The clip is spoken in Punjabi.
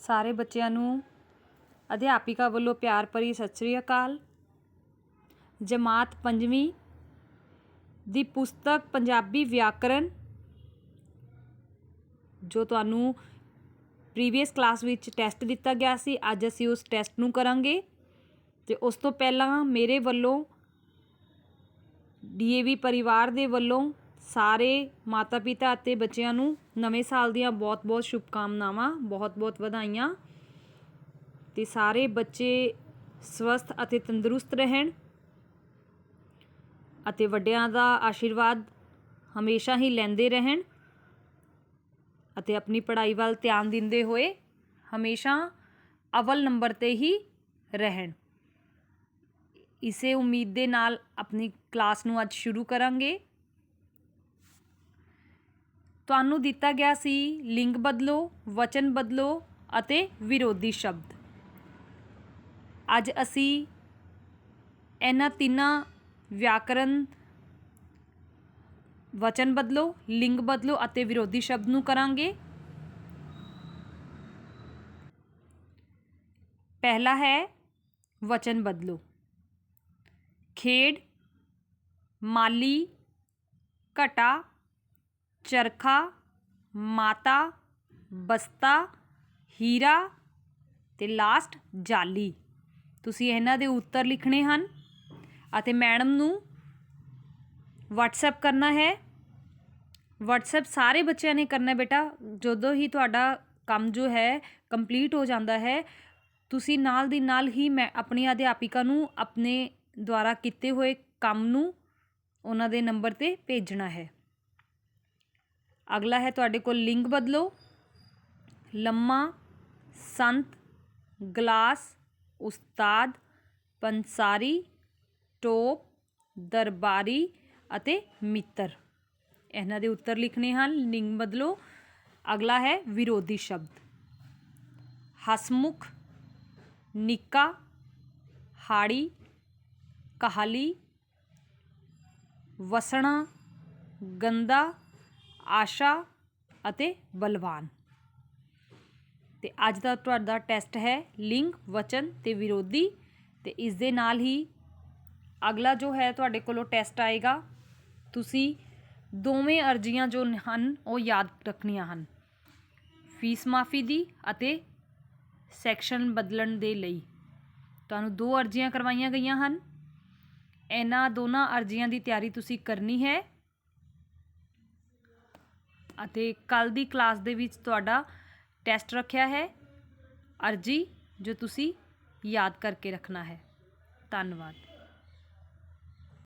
ਸਾਰੇ ਬੱਚਿਆਂ ਨੂੰ ਅਧਿਆਪਿਕਾ ਵੱਲੋਂ ਪਿਆਰ ਭਰੀ ਸਤਿ ਸ੍ਰੀ ਅਕਾਲ। ਜਮਾਤ ਪੰਜਵੀਂ ਦੀ ਪੁਸਤਕ ਪੰਜਾਬੀ ਵਿਆਕਰਨ, ਜੋ ਤੁਹਾਨੂੰ ਪ੍ਰੀਵੀਅਸ ਕਲਾਸ ਵਿੱਚ ਟੈਸਟ ਦਿੱਤਾ ਗਿਆ ਸੀ, ਅੱਜ ਅਸੀਂ ਉਸ ਟੈਸਟ ਨੂੰ ਕਰਾਂਗੇ। ਤੇ ਉਸ ਤੋਂ ਪਹਿਲਾਂ ਮੇਰੇ ਵੱਲੋਂ ਡੀਏਵੀ ਪਰਿਵਾਰ ਦੇ ਵੱਲੋਂ ਸਾਰੇ ਮਾਤਾ ਪਿਤਾ ਅਤੇ ਬੱਚਿਆਂ ਨੂੰ ਨਵੇਂ ਸਾਲ ਦੀਆਂ ਬਹੁਤ-ਬਹੁਤ ਸ਼ੁਭਕਾਮਨਾਵਾਂ, ਬਹੁਤ-ਬਹੁਤ ਵਧਾਈਆਂ ਤੇ ਸਾਰੇ ਬੱਚੇ ਸਵਸਥ ਅਤੇ ਤੰਦਰੁਸਤ ਰਹਿਣ ਅਤੇ ਵੱਡਿਆਂ ਦਾ ਆਸ਼ੀਰਵਾਦ ਹਮੇਸ਼ਾ ਹੀ ਲੈਂਦੇ ਰਹਿਣ ਅਤੇ ਆਪਣੀ ਪੜ੍ਹਾਈ ਵੱਲ ਧਿਆਨ ਦਿੰਦੇ ਹੋਏ ਹਮੇਸ਼ਾ ਅਵਲ ਨੰਬਰ ਤੇ ਹੀ ਰਹਿਣ। ਇਸੇ ਉਮੀਦ ਦੇ ਨਾਲ ਆਪਣੀ ਕਲਾਸ ਨੂੰ ਅੱਜ ਸ਼ੁਰੂ ਕਰਾਂਗੇ। ਤੁਹਾਨੂੰ ਦਿੱਤਾ ਗਿਆ ਸੀ ਲਿੰਗ ਬਦਲੋ, ਵਚਨ ਬਦਲੋ ਅਤੇ ਵਿਰੋਧੀ ਸ਼ਬਦ। ਅੱਜ ਅਸੀਂ ਇਹਨਾਂ ਤਿੰਨਾਂ ਵਿਆਕਰਨ ਵਚਨ ਬਦਲੋ, ਲਿੰਗ ਬਦਲੋ ਅਤੇ ਵਿਰੋਧੀ ਸ਼ਬਦ ਨੂੰ ਕਰਾਂਗੇ। ਪਹਿਲਾ ਹੈ ਵਚਨ ਬਦਲੋ। ਖੇਡ, ਮਾਲੀ, ਘਟਾ ਚਰਖਾ, ਮਾਤਾ, ਬਸਤਾ, ਹੀਰਾ ਅਤੇ ਲਾਸਟ ਜਾਲੀ। ਤੁਸੀਂ ਇਹਨਾਂ ਦੇ ਉੱਤਰ ਲਿਖਣੇ ਹਨ ਅਤੇ ਮੈਡਮ ਨੂੰ ਵਟਸਐਪ ਕਰਨਾ ਹੈ। ਵਟਸਐਪ ਸਾਰੇ ਬੱਚਿਆਂ ਨੇ ਕਰਨਾ ਬੇਟਾ। ਜਦੋਂ ਹੀ ਤੁਹਾਡਾ ਕੰਮ ਜੋ ਹੈ ਕੰਪਲੀਟ ਹੋ ਜਾਂਦਾ ਹੈ, ਤੁਸੀਂ ਨਾਲ ਦੀ ਨਾਲ ਹੀ ਮੈਂ ਆਪਣੀ ਅਧਿਆਪਿਕਾ ਨੂੰ ਆਪਣੇ ਦੁਆਰਾ ਕੀਤੇ ਹੋਏ ਕੰਮ ਨੂੰ ਉਹਨਾਂ ਦੇ ਨੰਬਰ ਤੇ ਭੇਜਣਾ ਹੈ। ਅਗਲਾ ਹੈ ਤੁਹਾਡੇ ਕੋਲ ਲਿੰਗ ਬਦਲੋ, ਲੰਮਾ, ਸੰਤ, ਗਲਾਸ, ਉਸਤਾਦ, ਪੰਸਾਰੀ, ਟੋਪ, ਦਰਬਾਰੀ ਅਤੇ ਮਿੱਤਰ। ਇਹਨਾਂ ਦੇ ਉੱਤਰ ਲਿਖਣੇ ਹਨ, ਲਿੰਗ ਬਦਲੋ। ਅਗਲਾ ਹੈ ਵਿਰੋਧੀ ਸ਼ਬਦ। ਹਸਮੁਖ, ਨਿੱਕਾ, ਹਾੜੀ, ਕਹਾਲੀ, ਵਸਣਾ, ਗੰਦਾ ਆਸ਼ਾ ਅਤੇ ਬਲਵਾਨ। ਤੇ ਅੱਜ ਦਾ ਤੁਹਾਡਾ ਟੈਸਟ ਹੈ ਲਿੰਗ, ਵਚਨ ਤੇ ਵਿਰੋਧੀ। ਤੇ ਇਸ ਦੇ ਨਾਲ ਹੀ ਅਗਲਾ ਜੋ ਹੈ ਤੁਹਾਡੇ ਕੋਲੋਂ ਟੈਸਟ ਆਏਗਾ। ਤੁਸੀਂ ਦੋਵੇਂ ਅਰਜ਼ੀਆਂ ਜੋ ਹਨ, ਉਹ ਯਾਦ ਰੱਖਣੀਆਂ ਹਨ। ਫੀਸ ਮਾਫੀ ਦੀ ਅਤੇ ਸੈਕਸ਼ਨ ਬਦਲਣ ਦੇ ਲਈ। ਤੁਹਾਨੂੰ ਦੋ ਅਰਜ਼ੀਆਂ ਕਰਵਾਈਆਂ ਗਈਆਂ ਹਨ। ਇਹਨਾਂ ਦੋਨਾਂ ਅਰਜ਼ੀਆਂ ਦੀ ਤਿਆਰੀ ਤੁਸੀਂ ਕਰਨੀ ਹੈ। ਅਤੇ ਕੱਲ ਦੀ ਕਲਾਸ ਦੇ ਵਿੱਚ ਤੁਹਾਡਾ ਟੈਸਟ ਰੱਖਿਆ ਹੈ। ਅਰਜੀ ਜੋ ਤੁਸੀਂ ਯਾਦ ਕਰਕੇ ਰੱਖਣਾ ਹੈ। ਧੰਨਵਾਦ।